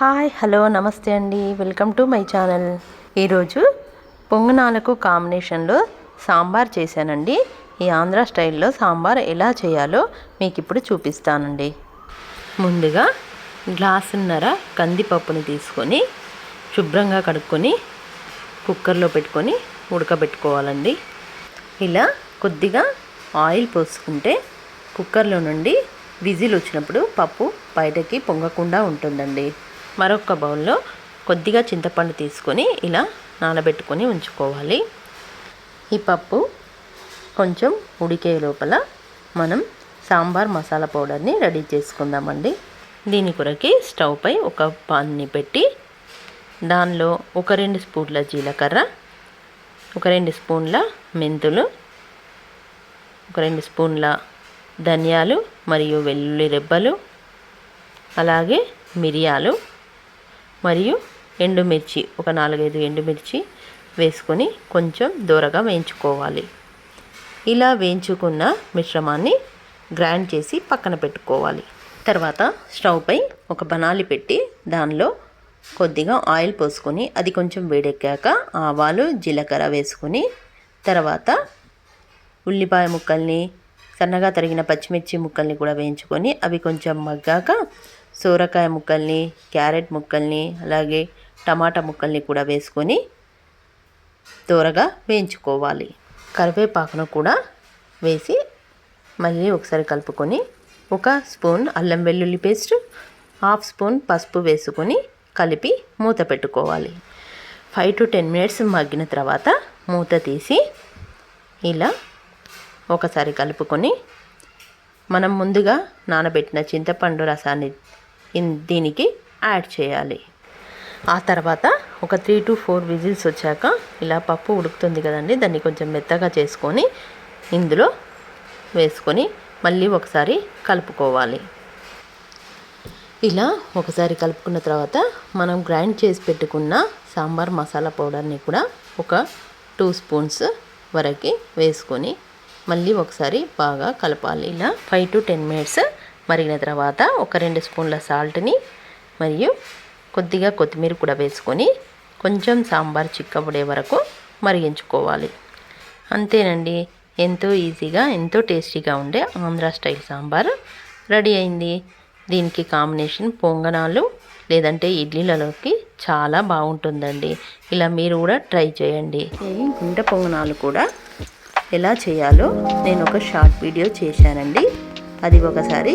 Hi hello నమస్తే అండి. Welcome to my channel. ఈరోజు పొంగనాలకు కాంబినేషన్లో సాంబార్ చేశానండి. ఈ ఆంధ్ర స్టైల్లో సాంబార్ ఎలా చేయాలో మీకు ఇప్పుడు చూపిస్తానండి. ముందుగా గ్లాసున్నర కందిపప్పుని తీసుకొని శుభ్రంగా కడుక్కొని కుక్కర్లో పెట్టుకొని ఉడకబెట్టుకోవాలండి. ఇలా కొద్దిగా ఆయిల్ పోసుకుంటే కుక్కర్లో నుండి విజిల్ వచ్చినప్పుడు పప్పు బయటకి పొంగకుండా ఉంటుందండి. మరొక బౌల్లో కొద్దిగా చింతపండు తీసుకొని ఇలా నానబెట్టుకొని ఉంచుకోవాలి. ఈ పప్పు కొంచెం ఉడికే లోపల మనం సాంబార్ మసాలా పౌడర్ని రెడీ చేసుకుందామండి. దీని కొరకి స్టవ్ పై ఒక పాన్ని పెట్టి దానిలో ఒక రెండు స్పూన్ల జీలకర్ర ఒక రెండు స్పూన్ల మెంతులు ఒక రెండు స్పూన్ల ధనియాలు మరియు వెల్లుల్లి రెబ్బలు అలాగే మిరియాలు మరియు ఎండుమిర్చి ఒక నాలుగైదు ఎండుమిర్చి వేసుకొని కొంచెం దూరగా వేయించుకోవాలి. ఇలా వేయించుకున్న మిశ్రమాన్ని గ్రైండ్ చేసి పక్కన పెట్టుకోవాలి. తర్వాత స్టవ్పై ఒక బనాలి పెట్టి దానిలో కొద్దిగా ఆయిల్ పోసుకొని అది కొంచెం వేడెక్కాక ఆవాలు జీలకర్ర వేసుకొని తర్వాత ఉల్లిపాయ ముక్కల్ని సన్నగా తరిగిన పచ్చిమిర్చి ముక్కల్ని కూడా వేయించుకొని అవి కొంచెం మగ్గాక సోరకాయ ముక్కల్ని క్యారెట్ ముక్కల్ని అలాగే టమాటా ముక్కల్ని కూడా వేసుకొని త్వరగా వేయించుకోవాలి. కరివేపాకును కూడా వేసి మళ్ళీ ఒకసారి కలుపుకొని ఒక స్పూన్ అల్లం వెల్లుల్లి పేస్ట్ హాఫ్ స్పూన్ పసుపు వేసుకొని కలిపి మూత పెట్టుకోవాలి. ఫైవ్ టు టెన్ మినిట్స్ మగ్గిన తర్వాత మూత తీసి ఇలా ఒకసారి కలుపుకొని మనం ముందుగా నానబెట్టిన చింతపండు రసాన్ని దీనికి యాడ్ చేయాలి. ఆ తర్వాత ఒక త్రీ టు ఫోర్ విజిల్స్ వచ్చాక ఇలా పప్పు ఉడుకుతుంది కదండి దాన్ని కొంచెం మెత్తగా చేసుకొని ఇందులో వేసుకొని మళ్ళీ ఒకసారి కలుపుకోవాలి. ఇలా ఒకసారి కలుపుకున్న తర్వాత మనం గ్రైండ్ చేసి పెట్టుకున్న సాంబార్ మసాలా పౌడర్ని కూడా ఒక టూ స్పూన్స్ వరకు వేసుకొని మళ్ళీ ఒకసారి బాగా కలపాలి. ఇలా ఫైవ్ టు టెన్ మినిట్స్ మరిగిన తర్వాత ఒక రెండు స్పూన్ల సాల్ట్ని మరియు కొద్దిగా కొత్తిమీర కూడా వేసుకొని కొంచెం సాంబార్ చిక్కబడే వరకు మరిగించుకోవాలి. అంతేనండి. ఎంతో ఈజీగా ఎంతో టేస్టీగా ఉండే ఆంధ్ర స్టైల్ సాంబార్ రెడీ అయింది. దీనికి కాంబినేషన్ పొంగనాలు లేదంటే ఇడ్లీలలోకి చాలా బాగుంటుందండి. ఇలా మీరు కూడా ట్రై చేయండి. ఈ గుండె పొంగనాలు కూడా ఎలా చేయాలో నేను ఒక షార్ట్ వీడియో చేశానండి. అది ఒకసారి